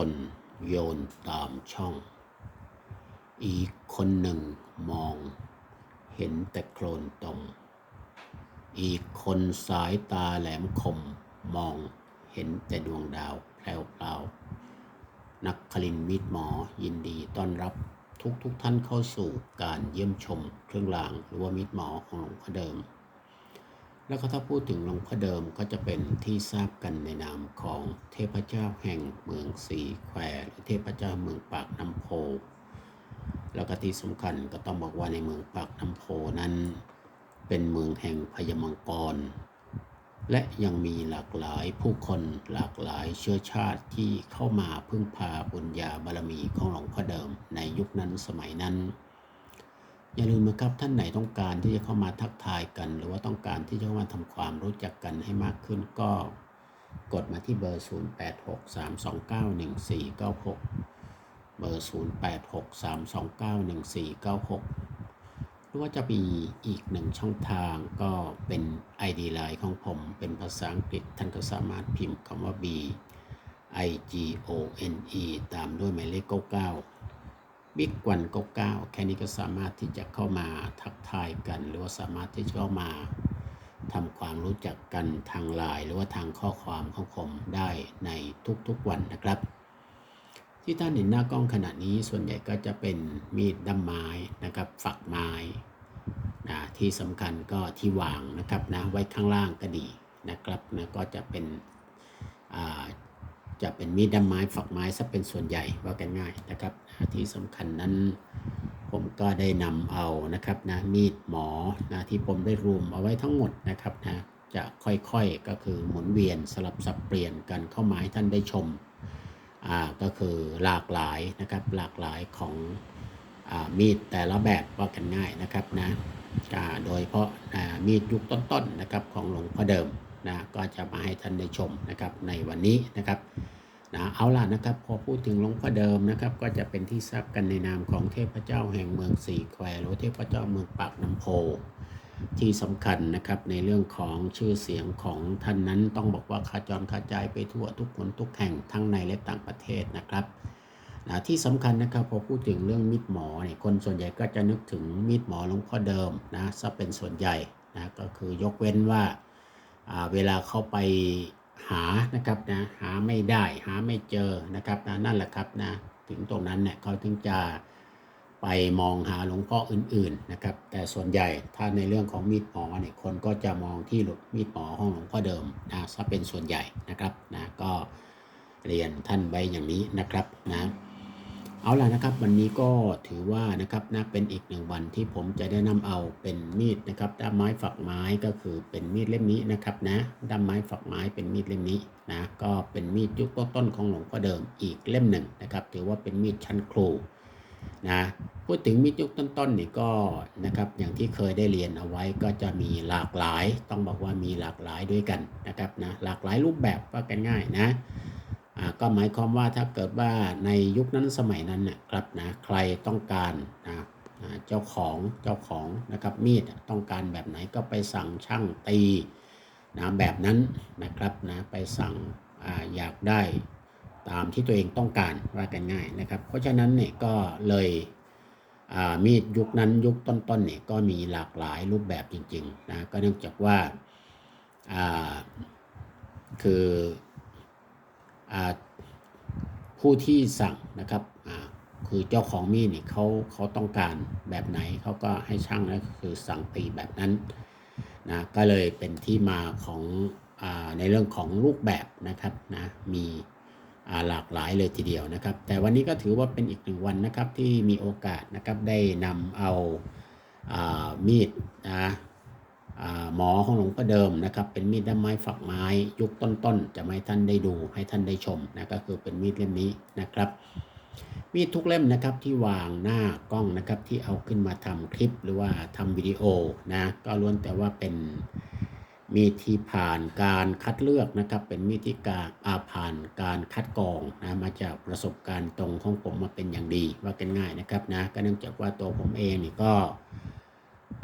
คนโยนตามช่อง อีกคนหนึ่งมอง เห็นแต่โคลนตม อีกคนสายตาแหลมคมมองเห็นแต่ดวงดาวแพรวๆนักคลินมิตรหมอยินดีต้อนรับทุกทุกท่านเข้าสู่การเยี่ยมชมเครื่องรางหรือว่ามิตรหมอของหลวงพ่อเดิม แล้วก็ถ้าพูดถึงหลวงพ่อเดิมก็จะเป็นที่ทราบกันในนามของเทพเจ้าแห่งเมืองสีแควหรือเทพเจ้าเมืองปากน้ำโพ แล้วก็ที่สำคัญก็ต้องบอกว่าในเมืองปากน้ำโพนั้น เป็นเมืองแห่งพญมังกร และยังมีหลากหลายผู้คนหลากหลายเชื้อชาติที่เข้ามาพึ่งพาบุญญาบารมีของหลวงพ่อเดิมในยุคนั้นสมัยนั้น อย่าลืมนะครับท่านไหนต้องการที่จะเข้ามาทักทายกัน หรือว่าต้องการที่จะเข้ามาทำความรู้จักกันให้มากขึ้นก็กดมาที่เบอร์ 0863291496 เบอร์ 0863291496 หรือว่าจะมีอีกหนึ่งช่องทางก็เป็น ID Line ของผม เป็นภาษาอังกฤษท่านก็สามารถพิมพ์คำว่า B I G O N E ตามด้วยหมายเลข 99 บิ๊กวัน99แค่นี้ก็สามารถที่จะเข้ามาทักทายกัน หรือว่าสามารถที่จะเข้ามาทำความรู้จักกันทางไลน์หรือว่าทางข้อความของผมได้ในทุกๆวันนะครับ ที่ท่านเห็นหน้ากล้องขณะนี้ส่วนใหญ่ก็จะเป็นมีดด้ามไม้นะครับฝักไม้นะที่สำคัญก็ที่วางนะครับนะไว้ข้างล่างก็ดีนะครับนะก็จะเป็นอ่า จะเป็นมีดด้ามไม้ฝักไม้ซะเป็นส่วนใหญ่ว่ากันง่ายนะครับที่สำคัญนั้นผมก็ได้นำเอานะครับนะมีดหมอนะที่ผมได้รวมเอาไว้ทั้งหมดนะครับนะจะค่อยๆก็คือหมุนเวียนสลับสับเปลี่ยนกันเข้ามาให้ท่านได้ชมอ่าก็คือหลากหลายนะครับหลากหลายของอ่ามีดแต่ละแบบว่ากันง่ายนะครับนะอ่าโดยเฉพาะอ่ามีดยุคต้นๆนะครับของหลวงพ่อเดิมนะก็จะมาให้ท่านได้ชมนะครับในวันนี้นะครับ นะเอาล่ะนะครับพอพูดถึงหลวงพ่อเดิมนะครับ ก็จะเป็นที่ทราบกันในนามของเทพเจ้าแห่งเมืองสี่แควหรือเทพเจ้าเมืองปากน้ำโพ ที่สำคัญนะครับในเรื่องของชื่อเสียงของท่านนั้นต้องบอกว่าขจรกระจายไปทั่วทุกคนทุกแห่งทั้งในและต่างประเทศนะครับนะที่สำคัญนะครับพอพูดถึงเรื่องมิตรหมอเนี่ยคนส่วนใหญ่ก็จะนึกถึงมิตรหมอหลวงพ่อเดิมนะซะเป็นส่วนใหญ่นะก็คือยกเว้นว่าอ่าเวลาเข้าไป หานะครับนะหาไม่ได้หาไม่เจอนะครับนะนั่นแหละครับนะถึงตรงนั้นเนี่ยเขาถึงจะไปมองหาหลวงพ่ออื่นๆนะครับ แต่ส่วนใหญ่ถ้าในเรื่องของมีดหมอเนี่ยคนก็จะมองที่มีดหมอห้องหลวงพ่อเดิมนะซะเป็นส่วนใหญ่นะครับนะก็เรียนท่านไว้อย่างนี้นะครับนะ เอาล่ะนะครับ วันนี้ก็ถือว่านะครับนะเป็นอีกหนึ่งวันที่ผมจะได้นำเอาเป็นมีดนะครับด้ามไม้ฝักไม้ก็คือเป็นมีดเล่มนี้นะครับนะด้ามไม้ฝักไม้เป็นมีดเล่มนี้นะก็เป็นมีดยุคต้นของหลวงพ่อเดิมอีกเล่มหนึ่งนะครับ ถือว่าเป็นมีดชั้นครูนะพูดถึงมีดยุคต้นๆนี่ก็นะครับอย่างที่เคยได้เรียนเอาไว้ก็จะมีหลากหลาย ต้องบอกว่ามีหลากหลายด้วยกันนะครับนะหลากหลายรูปแบบว่ากันง่ายนะ ก็หมายความว่าถ้าเกิดว่าในยุคนั้นสมัยนั้นนะครับนะใครต้องการนะเจ้าของเจ้าของนะครับมีดต้องการแบบไหนก็ไปสั่งช่างตีนะแบบนั้นนะครับนะไปสั่งออยากได้ตามที่ตัวเองต้องการว่ากันง่ายนะครับ เพราะฉะนั้นเนี่ยก็เลยมีดยุคนั้นยุคต้นๆเนี่ยก็มีหลากหลายรูปแบบจริงๆนะก็เนื่องจากว่าาคือ ผู้ที่สั่งนะครับคือเจ้าของมีดนี่เขาเขาต้องการแบบไหนเขาก็ให้ช่างนะคือสั่งตีแบบนั้นนะก็เลยเป็นที่มาของอในเรื่องของรูปแบบนะครับนะมีหลากหลายเลยทีเดียวนะครับ แต่วันนี้ก็ถือว่าเป็นอีกหนึ่งวันนะครับที่มีโอกาสนะครับได้นำเอาอามีดนะ หมอของหลวงพ่อเดิมนะครับเป็นมีดด้ามไม้ฝักไม้ยุคต้นๆ จะมาให้ท่านได้ดูให้ท่านได้ชมนะก็คือเป็นมีดเล่มนี้นะครับ มีดทุกเล่มนะครับที่วางหน้ากล้องนะครับที่เอาขึ้นมาทำคลิปหรือว่าทำวิดีโอนะก็ล้วนแต่ว่าเป็นมีดที่ผ่านการคัดเลือกนะครับ เป็นมีดที่การอาผ่านการคัดกรองนะมาจากประสบการณ์ตรงของผมมาเป็นอย่างดีว่ากันง่ายนะครับนะก็เนื่องจากว่าตัวผมเองนี่ก็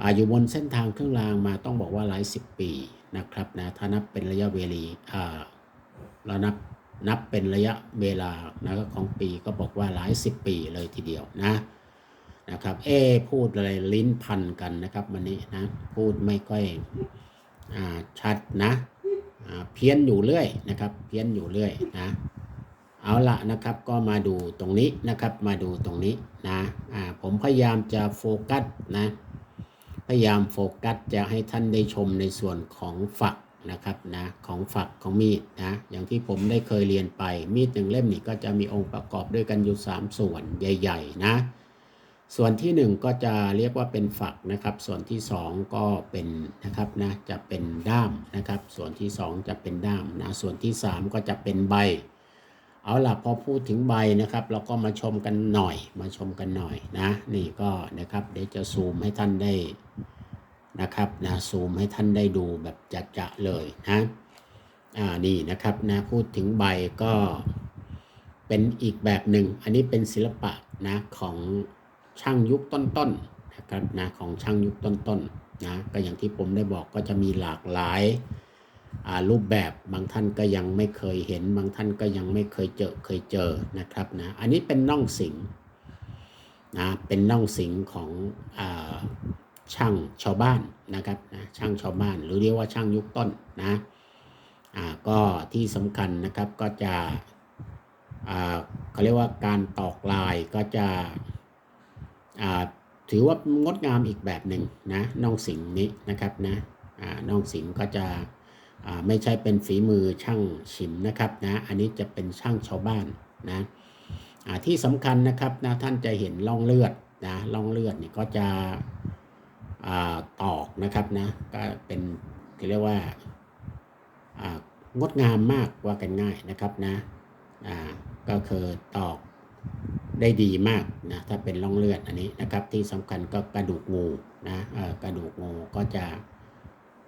อาอยู่บนเส้นทางเครื่องรางมาต้องบอกว่าหลายสิบปีนะครับนะถ้านับเป็นระยะเวลีอ่าเรานับนับเป็นระยะเวลานะของปีก็บอกว่าหลายสิบปีเลยทีเดียวนะนะครับ เอพูดอะไรลิ้นพันกันนะครับวันนี้นะพูดไม่ค่อยอาชัดนะอ่าเพี้ยนอยู่เรื่อยนะครับ เพี้ยนอยู่เรื่อยนะเอาละนะครับก็มาดูตรงนี้นะครับมาดูตรงนี้นะอ่าผมพยายามจะโฟกัสนะ ยายามโฟกัสจะให้ท่านได้ชมในส่วนของฝักนะครับนะของฝักของมีดนะอย่างที่ผมได้เคยเรียนไปมีดหนึ่งเล่มนี่ก็จะมีองค์ประกอบด้วยกันอยู่ 3 ส่วนใหญ่ ๆ นะ ส่วนที่ 1 ก็จะเรียกว่าเป็นฝักนะครับ ส่วนที่ 2 ก็เป็นนะครับนะจะเป็นด้ามนะครับ ส่วนที่ 2 จะเป็นด้ามนะส่วนที่ 3 ก็จะเป็นใบ เอาล่ะพอพูดถึงใบนะครับ เราก็มาชมกันหน่อย มาชมกันหน่อยนะ นี่ก็นะครับเดี๋ยวจะซูมให้ท่านได้นะครับนะซูมให้ท่านได้ดูแบบจะๆเลยนะอ่านี่นะครับนะพูดถึงใบก็เป็นอีกแบบหนึ่ง อันนี้เป็นศิลปะนะของช่างยุคต้นๆนะครับนะของช่างยุคต้นๆนะก็อย่างที่ผมได้บอกก็จะมีหลากหลาย รูปแบบบางท่านก็ยังไม่เคยเห็น บางท่านก็ยังไม่เคยเจอเคยเจอนะครับนะอันนี้เป็นน่องสิงนะเป็นน่องสิงของอช่างชาวบ้านนะครับนะช่างชาวบ้าน หรือเรียกว่าช่างยุคต้นนะอ่าก็ที่สำคัญนะครับก็จะอ่าเขาเรียกว่าการตอกลายก็จะอ่าถือว่างดงามอีกแบบหนึ่งนะน่องสิงนี้นะครับนะอ่าน่องสิงก็จะ ไม่ใช่เป็นฝีมือช่างฉิมนะครับนะอันนี้จะเป็นช่างชาวบ้านนะที่สำคัญนะครับนะท่านจะเห็นร่องเลือดนะร่องเลือดนี่ก็จะอตอกนะครับนะก็เป็นเรียกว่างดงามมากว่ากันง่ายนะครับนะก็คือตอกได้ดีมากนะถ้าเป็นร่องเลือดอันนี้นะครับที่สำคัญก็กระดูกงูนะกระดูกงูก็จะ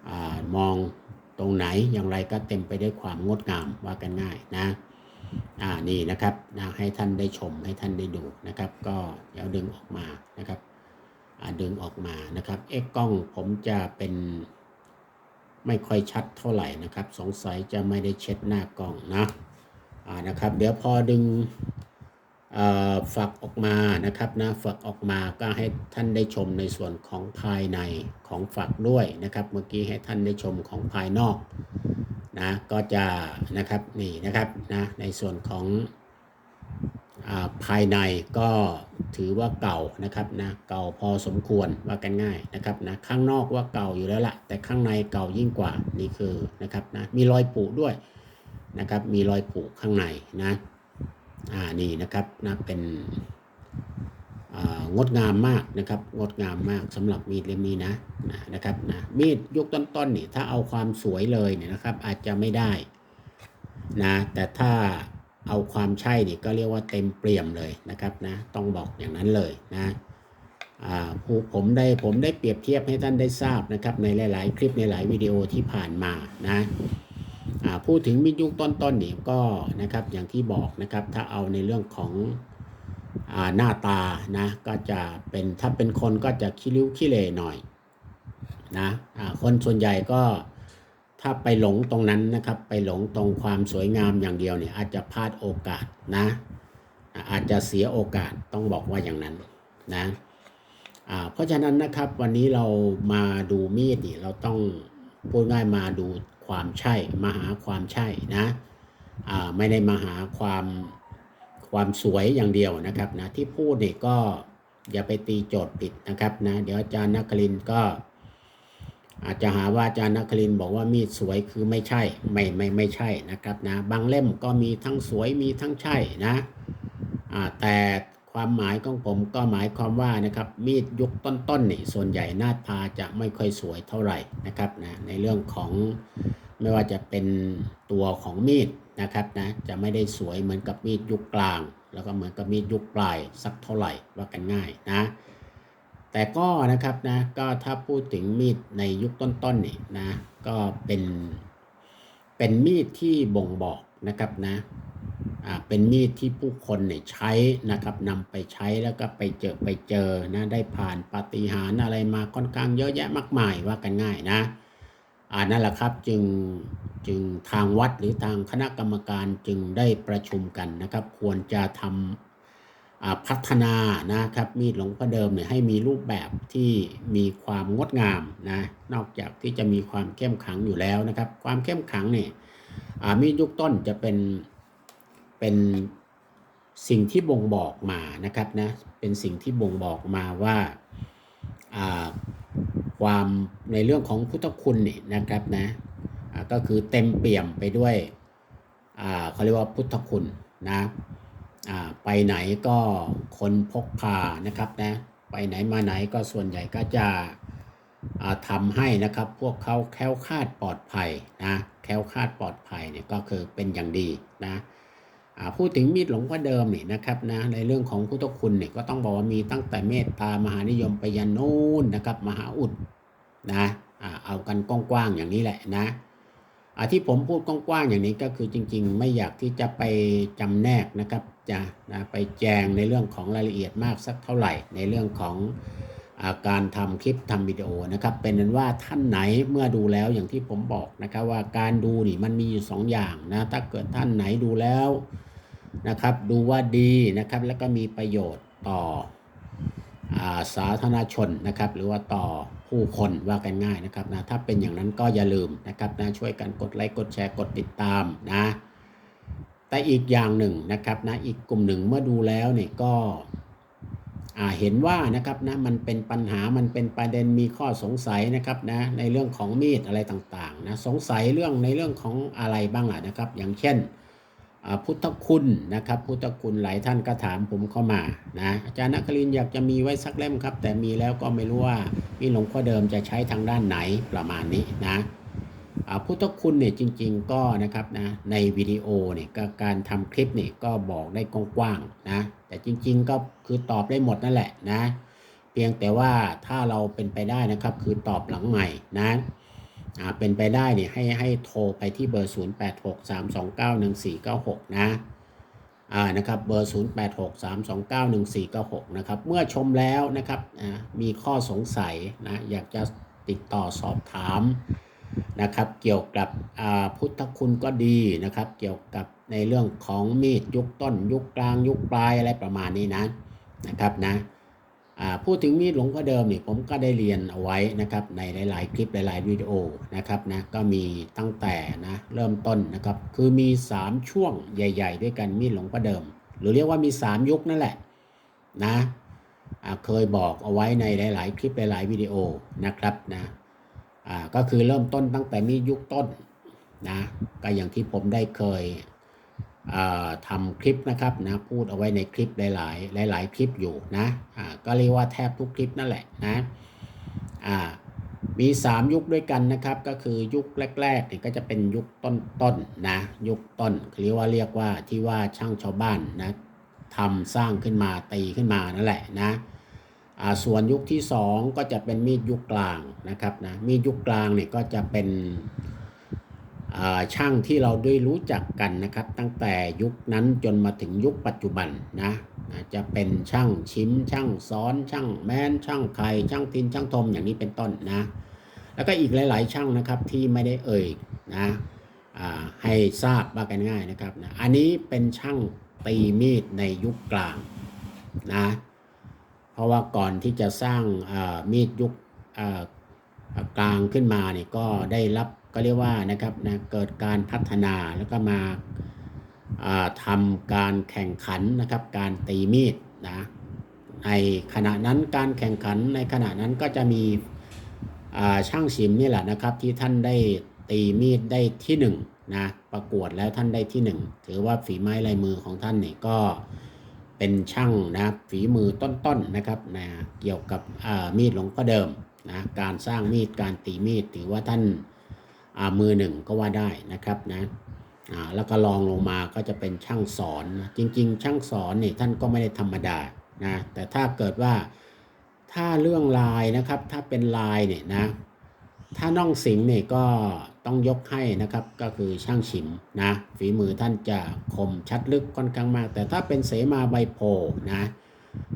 อมอง ตรงไหนอย่างไรก็เต็มไปด้วยความงดงามว่ากันง่ายนะอ่านี่นะครับนะให้ท่านได้ชมให้ท่านได้ดูนะครับ ก็เดี๋ยวดึงออกมานะครับอ่าดึงออกมานะครับ เอ็กกล้องผมจะเป็นไม่ค่อยชัดเท่าไหร่นะครับ สงสัยจะไม่ได้เช็ดหน้ากล้องนะอ่านะครับ เดี๋ยวพอดึง ฝักออกมานะครับนะฝักออกมาก็ให้ท่านได้ชมในส่วนของภายในของฝักด้วยนะครับ เมื่อกี้ให้ท่านได้ชมของภายนอกนะก็จะนะครับนี่นะครับนะในส่วนของอภายในก็ถือว่าเก่านะครับนะเก่าพอสมควรว่ากันง่ายนะครับนะข้างนอกว่าเก่าอยู่แล้วละแต่ข้างในเก่ายิ่งกว่านี่คือนะครับนะมีรอยผุด้วยนะครับ มีรอยผุข้างในนะ อ่านี่นะครับนะเป็นงดงามมากนะครับ งดงามมากสำหรับมีดเล่มนี้นะนะนะครับนะมีดยุคต้นๆนี่ถ้าเอาความสวยเลยเนี่ยนะครับ อาจจะไม่ได้นะแต่ถ้าเอาความใช่นี่ก็เรียกว่าเต็มเปี่ยมเลยนะครับนะต้องบอกอย่างนั้นเลยนะผู้ผมได้ผมได้เปรียบเทียบให้ท่านได้ทราบนะครับในหลาย ๆ คลิปในหลายวิดีโอที่ผ่านมานะ พูดถึงมิยุคต้นๆนนี่ก็นะครับอย่างที่บอกนะครับถ้าเอาในเรื่องของอหน้าตานะก็จะเป็นถ้าเป็นคนก็จะขี้ริ้วขี้เหร่หน่อยนะคนส่วนใหญ่ก็ถ้าไปหลงตรงนั้นนะครับ ไปหลงตรงความสวยงามอย่างเดียวเนี่ยอาจจะพลาดโอกาสนะอาจจะเสียโอกาสต้องบอกว่าอย่างนั้นนะเพราะฉะนั้นนะครับวันนี้เรามาดูมีดนี่เราต้องพูดง่ายมาดู ความใช่มาหาความใช่นะไม่ได้มาหาความความสวยอย่างเดียวนะครับนะที่พูดนี่ก็อย่าไปตีโจทย์ผิดนะครับนะเดี๋ยวอาจารย์นักคลินก็ อาจจะหาว่าอาจารย์นักคลินบอกว่ามีดสวยคือไม่ใช่ไม่ไม่ไม่ใช่นะครับนะบางเล่มก็มีทั้งสวยมีทั้งใช่นะแต่ ความหมายของผมก็หมายความว่านะครับมีดยุคต้นๆนี่ส่วนใหญ่หน้าตาจะไม่ค่อยสวยเท่าไหร่นะครับนะในเรื่องของไม่ว่าจะเป็นตัวของมีดนะครับนะจะไม่ได้สวยเหมือนกับมีดยุคกลาง แล้วก็เหมือนกับมีดยุคปลายสักเท่าไหร่ว่ากันง่ายนะแต่ก็นะครับนะก็ถ้าพูดถึงมีดในยุคต้นๆนี่นะก็เป็นเป็นมีดที่บ่งบอกนะครับนะ เป็นมีดที่ผู้คนเนี่ยใช้นะครับนำไปใช้แล้วก็ไปเจอไปเจอนะได้ผ่านปาฏิหาริย์อะไรมาค่อนข้างเยอะแยะมากมายว่ากันง่ายนะอ่านั่นแหละครับจึงจึงทางวัดหรือทางคณะกรรมการจึงได้ประชุมกันนะครับ ควรจะทำพัฒนานะครับมีดหลวงพ่อเดิมเนี่ยให้มีรูปแบบที่มีความงดงามนะนอกจากที่จะมีความเข้มขังอยู่แล้วนะครับ ความเข้มขังเนี่ยมีดยุคต้นจะเป็น เป็นสิ่งที่บ่งบอกมานะครับนะเป็นสิ่งที่บ่งบอกมาว่าความในเรื่องของพุทธคุณนี่นะครับนะก็คือเต็มเปี่ยมไปด้วยเขาเรียกว่าพุทธคุณนะไปไหนก็คนพกพานะครับนะไปไหนมาไหนก็ส่วนใหญ่ก็จะอ่าทำให้นะครับพวกเขาแคล้วคลาดปลอดภัยนะแคล้วคลาดปลอดภัยเนี่ยก็คือเป็นอย่างดีนะ พูดถึงมีดหลงพ่อเดิมนี่นะครับนะในเรื่องของพุทธคุณเนี่ยก็ต้องบอกว่ามีตั้งแต่เมตตามหานิยมไปยันนู่นนะครับ มหาอุดนะอ่าเอากันกว้างๆอย่างนี้แหละนะที่ผมพูดกว้างๆอย่างนี้ก็คือจริง ๆ ไม่อยากที่จะไปจำแนกนะครับจะนะไปแจงในเรื่องของรายละเอียดมากสักเท่าไหร่ในเรื่องของ การทำคลิปทำวิดีโอนะครับ เป็นนั้นว่าท่านไหนเมื่อดูแล้วอย่างที่ผมบอกนะครับว่าการดูนี่มันมีอยู่สองอย่างนะถ้าเกิดท่านไหนดูแล้วนะครับดูว่าดีนะครับแล้วก็มีประโยชน์ต่ออาสาธารณชนนะครับ หรือว่าต่อผู้คนว่ากันง่ายนะครับนะถ้าเป็นอย่างนั้นก็อย่าลืมนะครับนะช่วยกันกดไลค์กดแชร์กดติดตามนะแต่อีกอย่างหนึ่งนะครับนะอีกกลุ่มหนึ่งเมื่อดูแล้วเนี่ยก็ เห็นว่านะครับนะมันเป็นปัญหามันเป็นประเด็นมีข้อสงสัยนะครับนะในเรื่องของมีดอะไรต่างๆนะสงสัยเรื่องในเรื่องของอะไรบ้างล่ะนะครับ อย่างเช่นพุทธคุณนะครับ พุทธคุณหลายท่านก็ถามผมเข้ามานะอาจารย์นักลินอยากจะมีไว้สักเล่มครับ แต่มีแล้วก็ไม่รู้ว่ามีหลวงพ่อเดิมจะใช้ทางด้านไหนประมาณนี้นะ พุทธคุณเนี่ยจริง ๆ ก็นะครับนะในวิดีโอเนี่ยก็การทำคลิปเนี่ยก็บอกได้กว้างๆนะแต่จริง ๆ ก็คือตอบได้หมดนั่นแหละนะ เพียงแต่ว่าถ้าเราเป็นไปได้นะครับคือตอบหลังใหม่นะเป็นไปได้เนี่ยให้ให้โทรไปที่เบอร์ 0863291496 นะอ่านะครับเบอร์ 0863291496 นะครับ เมื่อชมแล้วนะครับมีข้อสงสัยนะอยากจะติดต่อสอบถาม นะครับ เกี่ยวกับพุทธคุณก็ดีนะครับ เกี่ยวกับในเรื่องของมีดยุคต้น ยุคกลาง ยุคปลายอะไรประมาณนี้นะนะครับนะพูดถึงมีดหลวงพ่อเดิมนี่ผมก็ได้เรียนเอาไว้นะครับในหลาย ๆ คลิปหลาย ๆ วิดีโอนะครับนะก็มีตั้งแต่นะเริ่มต้นนะครับคือมี 3 ช่วงใหญ่ ๆ ด้วยกันมีดหลวงพ่อเดิม หรือเรียกว่ามี 3 ยุคนั่นแหละนะเคยบอกเอาไว้ในหลาย ๆ คลิปหลาย ๆ วิดีโอนะครับนะ อ่าก็คือเริ่มต้นตั้งแต่มียุคต้นนะก็อย่างที่ผมได้เคยอ่าทำคลิปนะครับนะพูดเอาไว้ในคลิปหลาย ๆ หลาย ๆ คลิปอยู่นะอ่าก็เรียกว่าแทบทุกคลิปนั่นแหละนะอ่ามี 3 ยุคด้วยกันนะครับ ก็คือยุคแรกๆเนี่ยก็จะเป็นยุคต้นๆนะยุคต้นเรียกว่าเรียกว่าที่ว่าช่างชาวบ้านนะทำสร้างขึ้นมาตีขึ้นมานั่นแหละนะ ส่วนยุคที่ 2 ก็จะเป็นมีดยุคกลางนะครับนะมีดยุคกลางเนี่ยก็จะเป็นอ่าช่างที่เราได้รู้จักกันนะครับ ตั้งแต่ยุคนั้นจนมาถึงยุคปัจจุบันนะจะเป็นช่างชิมช่างซ้อน ช่างแมนช่างไข่ช่างตินช่างทมอย่างนี้เป็นต้นนะ แล้วก็อีกหลาย ๆ ช่างนะครับที่ไม่ได้เอ่ยนะอ่าให้ทราบว่ากันง่ายนะครับนะอันนี้เป็นช่างตีมีดในยุคกลางนะ เพราะว่าก่อนที่จะสร้างอ่ามีดยุคอ่ากลางขึ้นมาเนี่ยก็ได้รับก็เรียกว่านะครับนะเกิดการพัฒนาแล้วก็มาอ่าทำการแข่งขันนะครับ การตีมีดนะในขณะนั้นการแข่งขันในขณะนั้นก็จะมีอ่าช่างชิมนี่แหละนะครับ ที่ท่านได้ตีมีดได้ที่หนึ่งนะประกวดแล้วท่านได้ที่หนึ่งถือว่าฝีไม้ลายมือของท่านนี่ก็ เป็นช่างนะฝีมือต้นๆนะครับนะเกี่ยวกับมีดหลวงพ่อเดิมนะการสร้างมีดการตีมีดถือว่าท่านมือหนึ่งก็ว่าได้นะครับนะแล้วก็ลองลงมาก็จะเป็นช่างสอนนะจริง ๆ ช่างสอนนี่ท่านก็ไม่ได้ธรรมดานะแต่ถ้าเกิดว่าถ้าเรื่องลายนะครับถ้าเป็นลายเนี่ยนะ ถ้าน้องสิงห์เนี่ยก็ต้องยกให้นะครับก็คือช่างฉิมนะฝีมือท่านจะคมชัดลึกค่อนข้างมาก แต่ถ้าเป็นเสมาใบโพนะ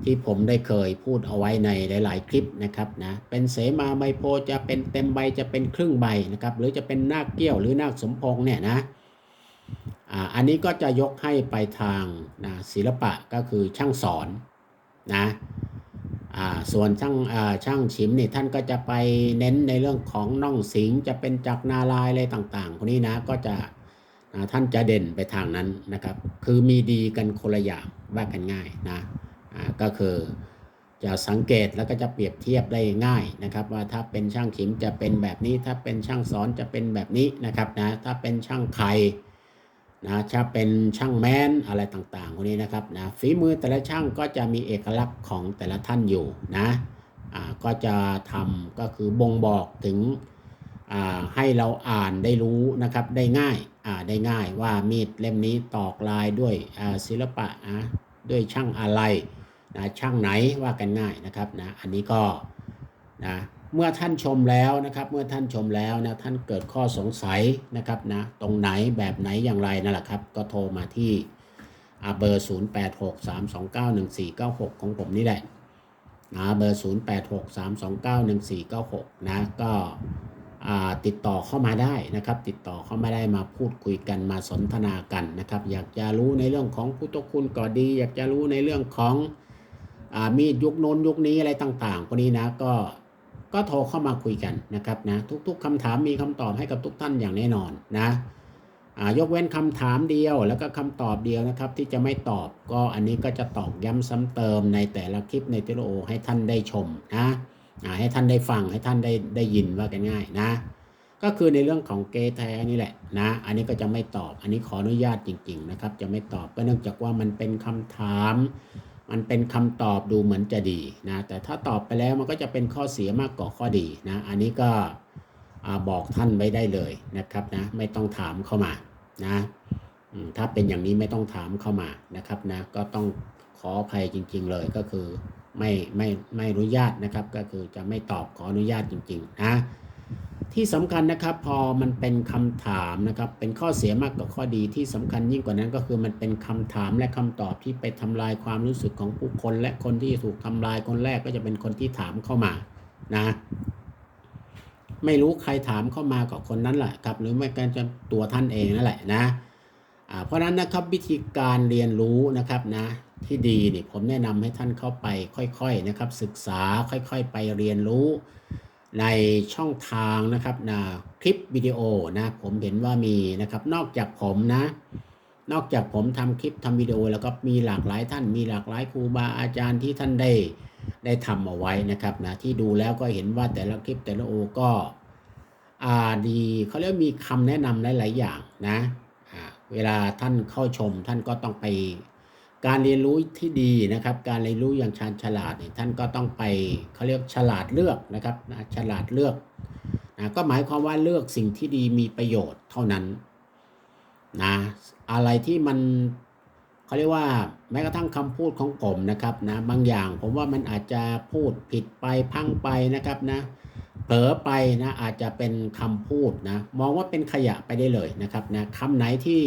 ที่ผมได้เคยพูดเอาไว้ในหลาย ๆ คลิปนะครับนะเป็นเสมาไมโพจะเป็นเต็มใบจะเป็นครึ่งใบนะครับหรือจะเป็นนาคเกี้ยวหรือนาคสมพงเนี่ยนะอ่าอันนี้ก็จะยกให้ไปทางนะศิลปะก็คือช่างสอนนะ ส่วนช่างอ่าช่างชิมนี่ท่านก็จะไปเน้นในเรื่องของน่องสิงจะเป็นจักรนาลายอะไรต่างๆพวกนี้นะก็จะท่านจะเด่นไปทางนั้นนะครับ คือมีดีกันคนละอย่างว่ากันง่ายนะอ่าก็คือจะสังเกตแล้วก็จะเปรียบเทียบได้ง่ายนะครับ ว่าถ้าเป็นช่างขิมจะเป็นแบบนี้ ถ้าเป็นช่างสอนจะเป็นแบบนี้นะครับนะถ้าเป็นช่างไข่ นะถ้าเป็นช่างแมนอะไรต่างๆพวกนี้นะครับนะฝีมือแต่ละช่างก็จะมีเอกลักษณ์ของแต่ละท่านอยู่นะอ่าก็จะทำก็คือบ่งบอกถึงอ่าให้เราอ่านได้รู้นะครับได้ง่ายอ่าได้ง่ายว่ามีดเล่มนี้ตอกลายด้วยอ่าศิลปะอะด้วยช่างอะไรนะช่างไหนว่ากันง่ายนะครับนะอันนี้ก็นะ เมื่อท่านชมแล้วนะครับ เมื่อท่านชมแล้วนะท่านเกิดข้อสงสัยนะครับนะตรงไหนแบบไหนอย่างไรนั่นแหละครับ ก็โทรมาที่อ่าเบอร์ 0863291496 ของผมนี่แหละนะเบอร์ 0863291496 นะก็อ่าติดต่อเข้ามาได้นะครับ ติดต่อเข้ามาได้มาพูดคุยกันมาสนทนากันนะครับ อยากจะรู้ในเรื่องของพุทธคุณก็ดี อยากจะรู้ในเรื่องของอมีดยุคโน้นยุคนี้อะไรต่างๆพวกนี้นะก็ ก็โทรเข้ามาคุยกันนะครับนะทุก ๆคำถามมีคำตอบให้กับทุกท่านอย่างแน่นอนนะยกเว้นคำถามเดียวแล้วก็คำตอบเดียวนะครับที่จะไม่ตอบก็อันนี้ก็จะตอกย้ำซ้ำเติมในแต่ละคลิปในทโลโอให้ท่านได้ชมนะให้ท่านได้ฟังให้ท่านได้ได้ยินว่ากันง่ายนะ ก็คือในเรื่องของเกแท้นี่แหละนะอันนี้ก็จะไม่ตอบ อันนี้ขออนุญาตจริง ๆ นะครับ จะไม่ตอบก็เนื่องจากว่ามันเป็นคำถาม มันเป็นคำตอบดูเหมือนจะดีนะแต่ถ้าตอบไปแล้วมันก็จะเป็นข้อเสียมากกว่าข้อดีนะอันนี้ก็บอกท่านไว้ได้เลยนะครับนะไม่ต้องถามเข้ามานะถ้าเป็นอย่างนี้ไม่ต้องถามเข้ามานะครับนะก็ต้องขออภัยจริง ๆ เลยก็คือไม่ไม่ไม่อนุญาตนะครับ ก็คือจะไม่ตอบขออนุญาตจริง ๆ นะ ที่สำคัญนะครับพอมันเป็นคำถามนะครับเป็นข้อเสียมากกว่าข้อดีที่สำคัญยิ่งกว่านั้นก็คือมันเป็นคำถามและคำตอบที่ไปทำลายความรู้สึกของผู้คน และคนที่ถูกทำลายคนแรกก็จะเป็นคนที่ถามเข้ามานะไม่รู้ใครถามเข้ามากับคนนั้นแหละครับ หรือไม่ก็จะตัวท่านเองนั่นแหละนะเพราะฉะนั้นนะครับวิธีการเรียนรู้นะครับนะที่ดีนี่ผมแนะนำให้ท่านเข้าไปค่อยๆนะครับศึกษาค่อยๆไปเรียนรู้ ในช่องทางนะครับนะคลิปวิดีโอนะผมเห็นว่ามีนะครับนอกจากผมนะ นอกจากผมทำคลิปทำวิดีโอแล้วก็มีหลากหลายท่าน มีหลากหลายครูบาอาจารย์ที่ท่านได้ได้ทำเอาไว้นะครับนะที่ดูแล้วก็เห็นว่าแต่ละคลิปแต่ละโอก็อ่าดีเขาเรียกมีคำแนะนำหลาย ๆ อย่างนะเวลาท่านเข้าชมท่านก็ต้องไป การเรียนรู้ที่ดีนะครับ การเรียนรู้อย่างชาญฉลาดเนี่ยท่านก็ต้องไปเขาเรียกฉลาดเลือกนะครับนะฉลาดเลือกนะก็หมายความว่าเลือกสิ่งที่ดีมีประโยชน์เท่านั้นนะอะไรที่มันเขาเรียกว่าแม้กระทั่งคำพูดของผมนะครับนะบางอย่างผมว่ามันอาจจะพูดผิดไปพังไปนะครับนะเผลอไปนะอาจจะเป็นคำพูดนะมองว่าเป็นขยะไปได้เลยนะครับนะคำไหนที่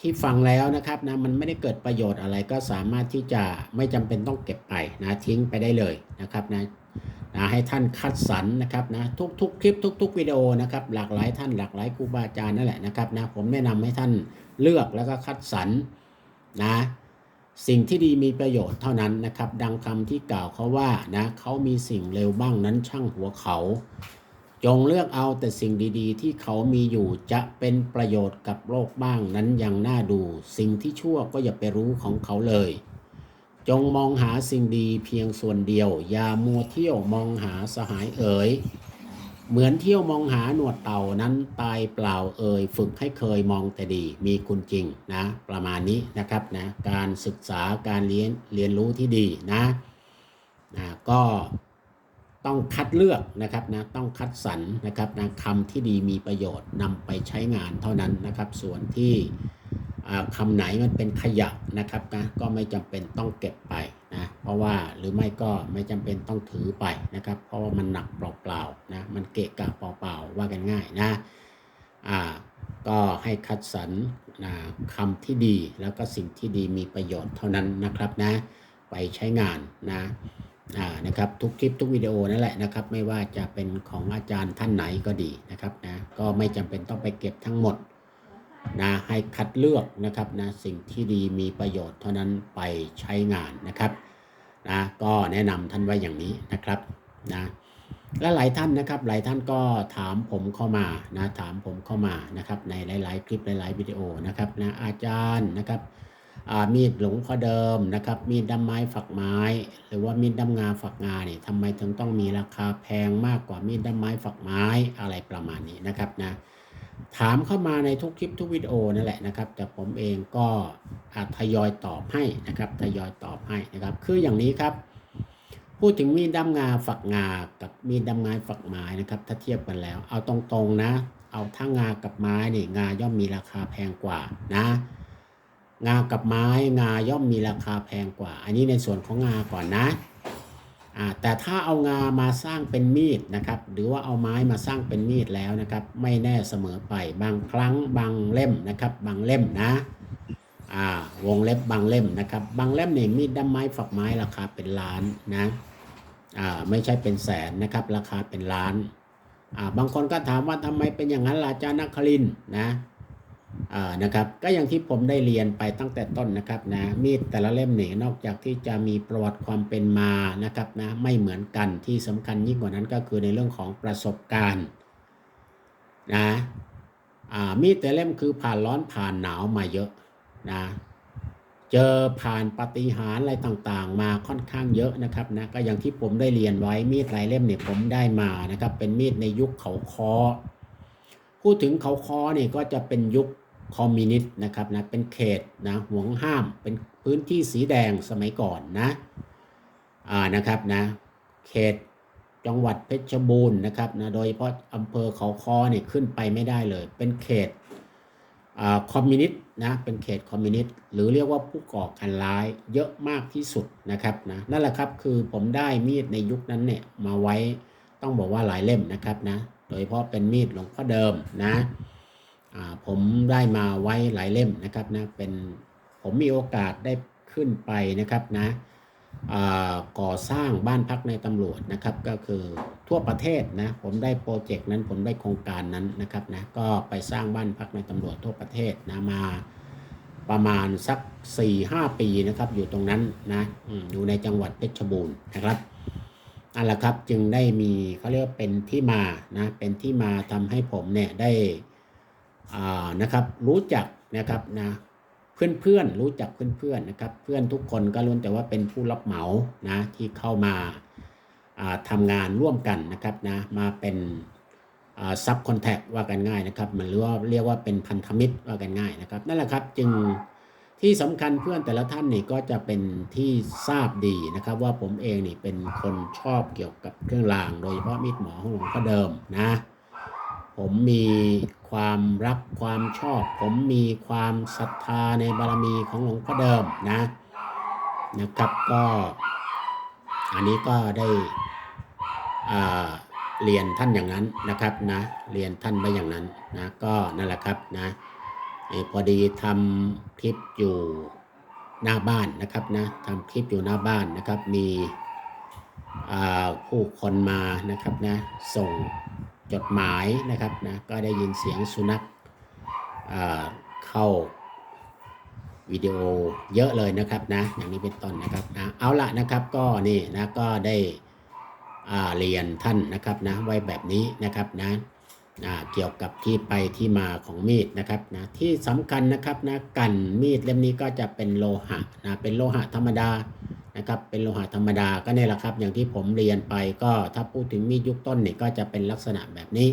ที่ฟังแล้วนะครับนะมันไม่ได้เกิดประโยชน์อะไรก็สามารถที่จะไม่จำเป็นต้องเก็บไปนะทิ้งไปได้เลยนะครับนะนะให้ท่านคัดสรรนะครับนะทุกๆคลิปทุก ๆ วิดีโอนะครับหลากหลายท่านหลากหลายครูบาอาจารย์นั่นแหละนะครับนะผมแนะนำให้ท่านเลือกแล้วก็คัดสรรนะสิ่งที่ดีมีประโยชน์เท่านั้นนะครับ ดังคำที่กล่าวเขาว่านะเขามีสิ่งเลวบ้างนั้นช่างหัวเขา จงเลือกเอาแต่สิ่งดีๆ ที่เขามีอยู่จะเป็นประโยชน์กับโลกบ้างนั้นยังน่าดู สิ่งที่ชั่วก็อย่าไปรู้ของเขาเลย จงมองหาสิ่งดีเพียงส่วนเดียว อย่ามัวเที่ยวมองหาสหายเอ๋ยเหมือนเที่ยวมองหาหนวดเต่านั้นตายเปล่าเอ่ยฝึกให้เคยมองแต่ดีมีคุณจริงนะ ประมาณนี้นะครับนะการศึกษาการเรียนเรียนรู้ที่ดีนะนะก็ ต้องคัดเลือกนะครับนะต้องคัดสรรนะครับนะคำที่ดีมีประโยชน์นำไปใช้งานเท่านั้นนะครับ ส่วนที่คำไหนมันเป็นขยะนะครับนะก็ไม่จำเป็นต้องเก็บไปนะเพราะว่าหรือไม่ก็ไม่จำเป็นต้องถือไปนะครับ เพราะว่ามันหนักเปล่าๆนะมันเกะกะเปล่าๆว่ากันง่ายนะอ่าก็ให้คัดสรรนะคำที่ดีแล้วก็สิ่งที่ดีมีประโยชน์เท่านั้นนะครับนะไปใช้งานนะ นะครับทุกคลิปทุกวิดีโอนั่นแหละนะครับ ไม่ว่าจะเป็นของอาจารย์ท่านไหนก็ดีนะครับนะก็ไม่จำเป็นต้องไปเก็บทั้งหมดนะให้คัดเลือกนะครับนะสิ่งที่ดีมีประโยชน์เท่านั้นไปใช้งานนะครับนะก็แนะนำท่านไว้อย่างนี้นะครับนะและหลายท่านนะครับ หลายท่านก็ถามผมเข้ามานะถามผมเข้ามานะครับในหลาย ๆ คลิปหลาย ๆ วิดีโอนะครับนะอาจารย์นะครับ มีดหลงพ่อเดิมนะครับ มีดดำไม้ฝักไม้ หรือว่ามีดดำงาฝักงาเนี่ยทำไมถึงต้องมีราคาแพงมากกว่ามีดดำไม้ฝักไม้อะไรประมาณนี้นะครับนะถามเข้ามาในทุกคลิปทุกวิดีโอนั่นแหละนะครับ แต่ผมเองก็อาจทยอยตอบให้นะครับทยอยตอบให้นะครับ คืออย่างนี้ครับ พูดถึงมีดดำงาฝักงากับมีดดำไม้ฝักไม้นะครับ ถ้าเทียบกันแล้ว เอาตรงๆนะ เอาทั้งงากับไม้เนี่ยงาย่อมมีราคาแพงกว่านะ งากับไม้งาย่อมมีราคาแพงกว่า อันนี้ในส่วนของงาก่อนนะแต่ถ้าเอางามาสร้างเป็นมีดนะครับ หรือว่าเอาไม้มาสร้างเป็นมีดแล้วนะครับ ไม่แน่เสมอไปบางครั้งบางเล่มนะครับ บางเล่มนะวงเล็บบางเล่มนะครับ บางเล่มนี่มีดด้ามไม้ฝักไม้ราคาเป็นล้านนะไม่ใช่เป็นแสนนะครับ ราคาเป็นล้าน บางคนก็ถามว่าทำไมเป็นอย่างนั้นล่ะอาจารย์นครินนะ นะครับก็อย่างที่ผมได้เรียนไปตั้งแต่ต้นนะครับนะมีดแต่ละเล่มเนี่ยนอกจากที่จะมีประวัติความเป็นมานะครับนะไม่เหมือนกันที่สำคัญยิ่งกว่านั้นก็คือในเรื่องของประสบการณ์นะมีดแต่เล่มคือผ่านร้อนผ่านหนาวมาเยอะนะเจอผ่านปฏิหารอะไรต่างๆ มาค่อนข้างเยอะนะครับนะก็อย่างที่ผมได้เรียนไว้มีดหลายเล่มเนี่ยผมได้มานะครับเป็นมีดในยุคเขาคอ พูดถึงเขาคอเนี่ยก็จะเป็นยุคคอมมิวนิสต์นะครับนะเป็นเขตนะห่วงห้ามเป็นพื้นที่สีแดงสมัยก่อนนะอ่านะครับนะเขตจังหวัดเพชรบูรณ์นะครับนะโดยเฉพาะอำเภอเขาคอเนี่ยขึ้นไปไม่ได้เลย เป็นเขตอ่าคอมมิวนิสต์นะเป็นเขตคอมมิวนิสต์หรือเรียกว่าผู้ก่อการร้ายเยอะมากที่สุดนะครับนะนั่นแหละครับคือผมได้มีดในยุคนั้นเนี่ยมาไว้ต้องบอกว่าหลายเล่มนะครับนะ โดยเฉพาะเป็นมีดหลวงพ่อเดิมนะผมได้มาไว้หลายเล่มนะครับนะเป็นผมมีโอกาสได้ขึ้นไปนะครับนะก่อสร้างบ้านพักในตำรวจนะครับ ก็คือทั่วประเทศนะผมได้โปรเจกต์นั้นผมได้โครงการนั้นนะครับนะก็ไปสร้างบ้านพักในตำรวจทั่วประเทศนะมาประมาณสัก 4-5 ปีนะครับ อยู่ตรงนั้นนะอยู่ในจังหวัดเพชรบูรณ์นะครับ นั่นละครับจึงได้มีเขาเรียกว่าเป็นที่มานะเป็นที่มาทำให้ผมเนี่ยได้อ่านะครับรู้จักนะครับนะเพื่อนเพื่อนๆรู้จักเพื่อนเพื่อนๆนะครับ เพื่อนทุกคนก็ล้วนแต่ว่าเป็นผู้รับเหมานะที่เข้ามาอ่าทำงานร่วมกันนะครับนะมาเป็นซับคอนแทคว่ากันง่ายนะครับ มันเรียกว่าเรียกว่าเป็นพันธมิตรว่ากันง่ายนะครับนั่นแหละครับจึง ที่สำคัญเพื่อนแต่ละท่านนี่ก็จะเป็นที่ทราบดีนะครับ ว่าผมเองนี่เป็นคนชอบเกี่ยวกับเครื่องราง โดยเฉพาะมีดหมอของหลวงพ่อเดิมนะ ผมมีความรักความชอบ ผมมีความศรัทธาในบารมีของหลวงพ่อเดิมนะนะครับก็อันนี้ก็ได้เรียนท่านอย่างนั้นนะครับนะเรียนท่านไปอย่างนั้นนะก็นั่นแหละครับนะ พอดีทำคลิปอยู่หน้าบ้านนะครับนะทำคลิปอยู่หน้าบ้านนะครับ มีผู้คนมานะครับนะส่งจดหมายนะครับนะก็ได้ยินเสียงสุนัขเข้าวิดีโอเยอะเลยนะครับนะอย่างนี้เป็นต้นนะครับนะเอาละนะครับก็นี่นะก็ได้เรียนท่านนะครับนะไว้แบบนี้นะครับนะ เกี่ยวกับที่ไปที่มาของมีดนะครับนะที่สำคัญนะครับนะกันมีดเล่มนี้ก็จะเป็นโลหะนะเป็นโลหะธรรมดานะครับเป็นโลหะธรรมดาก็เนี่ยแหละครับ อย่างที่ผมเรียนไปก็ถ้าพูดถึงมีดยุคต้นเนี่ยก็จะเป็นลักษณะแบบนี้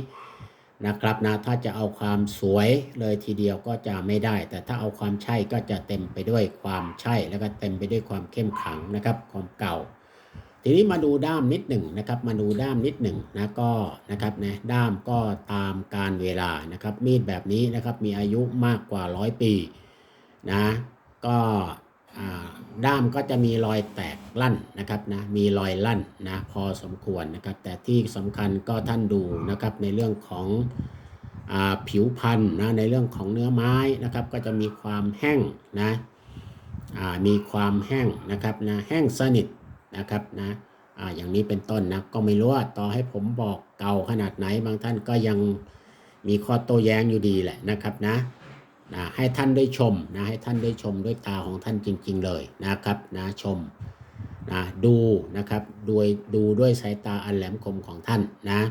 นะครับนะถ้าจะเอาความสวยเลยทีเดียวก็จะไม่ได้ แต่ถ้าเอาความใช่ก็จะเต็มไปด้วยความใช่แล้วก็เต็มไปด้วยความเข้มขังนะครับความเก่า ทีนี้มาดูด้ามนิดหนึ่งนะครับมาดูด้ามนิดหนึ่งนะก็นะครับนะด้ามก็ตามการเวลานะครับ มีดแบบนี้นะครับมีอายุมากกว่าร้อยปีนะก็ด้ามก็จะมีรอยแตกลั่นนะครับนะมีรอยลั่นนะพอสมควรนะครับ แต่ที่สำคัญก็ท่านดูนะครับในเรื่องของอผิวพันธุ์นะในเรื่องของเนื้อไม้นะครับ ก็จะมีความแห้งนะมีความแห้งนะครับนะแห้งสนิท นะครับนะอ่าอย่างนี้เป็นต้นนะก็ไม่รู้ว่าต่อให้ผมบอกเก่าขนาดไหน บางท่านก็ยังมีข้อโต้แย้งอยู่ดีแหละนะครับนะนะให้ท่านได้ชมนะให้ท่านได้ชมด้วยตาของท่านจริง ๆ เลยนะครับนะชมนะดูนะครับโดยดูด้วยสายตาอันแหลมคมของท่านนะ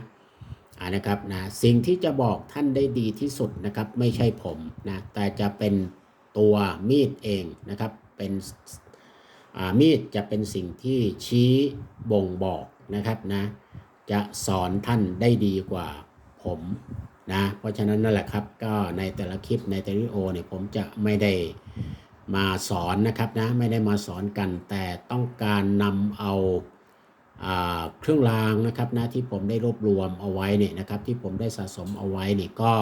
นะครับนะสิ่งที่จะบอกท่านได้ดีที่สุดนะครับไม่ใช่ผมนะแต่จะเป็นตัวมีดเองนะครับเป็น มีดจะเป็นสิ่งที่ชี้บ่งบอกนะครับนะ จะสอนท่านได้ดีกว่าผมนะเพราะฉะนั้นนั่นแหละครับก็ในแต่ละคลิปในแต่ละวิดีโอเนี่ยผมจะไม่ได้มาสอนนะครับนะไม่ได้มาสอนกัน แต่ต้องการนำเอาอ่าเครื่องรางนะครับนะที่ผมได้รวบรวมเอาไว้เนี่ยนะครับ ที่ผมได้สะสมเอาไว้เนี่ยก็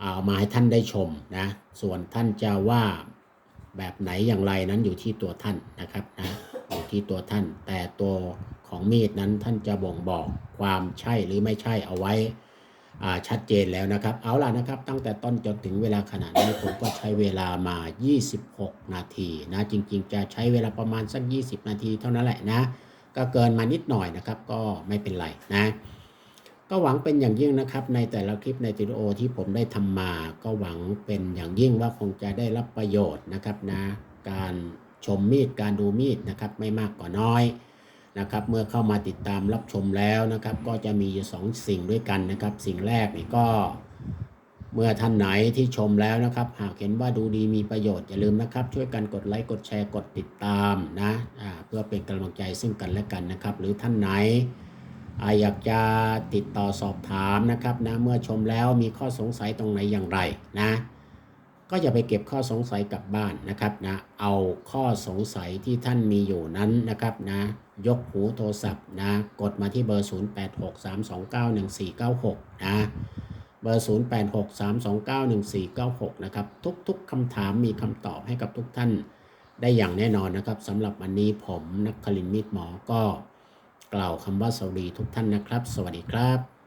เอามาให้ท่านได้ชมนะส่วนท่านจะว่า แบบไหนอย่างไรนั้นอยู่ที่ตัวท่านนะครับนะอยู่ที่ตัวท่าน แต่ตัวของมีดนั้นท่านจะบ่งบอกความใช่หรือไม่ใช่เอาไว้ชัดเจนแล้วนะครับ เอาล่ะนะครับ ตั้งแต่ต้นจนถึงเวลาขณะนี้ผมก็ใช้เวลามา 26 นาทีนะจริง ๆ จะใช้เวลาประมาณสัก 20 นาทีเท่านั้นแหละนะ ก็เกินมานิดหน่อยนะครับ ก็ไม่เป็นไรนะ ก็หวังเป็นอย่างยิ่งนะครับ ในแต่ละคลิปในวิดีโอที่ผมได้ทำมา ก็หวังเป็นอย่างยิ่งว่าคงจะได้รับประโยชน์นะครับนะการชมมีดการดูมีดนะครับไม่มากกว่าน้อยนะครับเมื่อเข้ามาติดตามรับชมแล้วนะครับ ก็จะมีอยู่สองสิ่งด้วยกันนะครับ สิ่งแรกนี่ก็ เมื่อท่านไหนที่ชมแล้วนะครับ หากเห็นว่าดูดีมีประโยชน์อย่าลืมนะครับ ช่วยกันกดไลค์กดแชร์กดติดตามนะอ่าเพื่อเป็นกำลังใจซึ่งกันและกันนะครับ หรือท่านไหน อยากจะติดต่อสอบถามนะครับนะเมื่อชมแล้วมีข้อสงสัยตรงไหนอย่างไรนะก็อย่าไปเก็บข้อสงสัยกลับบ้านนะครับนะเอาข้อสงสัยที่ท่านมีอยู่นั้นนะครับนะยกหูโทรศัพท์นะกดมาที่เบอร์ 0863291496 นะเบอร์ 0863291496 นะครับ ทุกๆคำถามมีคำตอบให้กับทุกท่านได้อย่างแน่นอนนะครับสำหรับวันนี้ผมนักคลินมิตรหมอก็ กล่าวคำว่าสวัสดีทุกท่านนะครับ สวัสดีครับ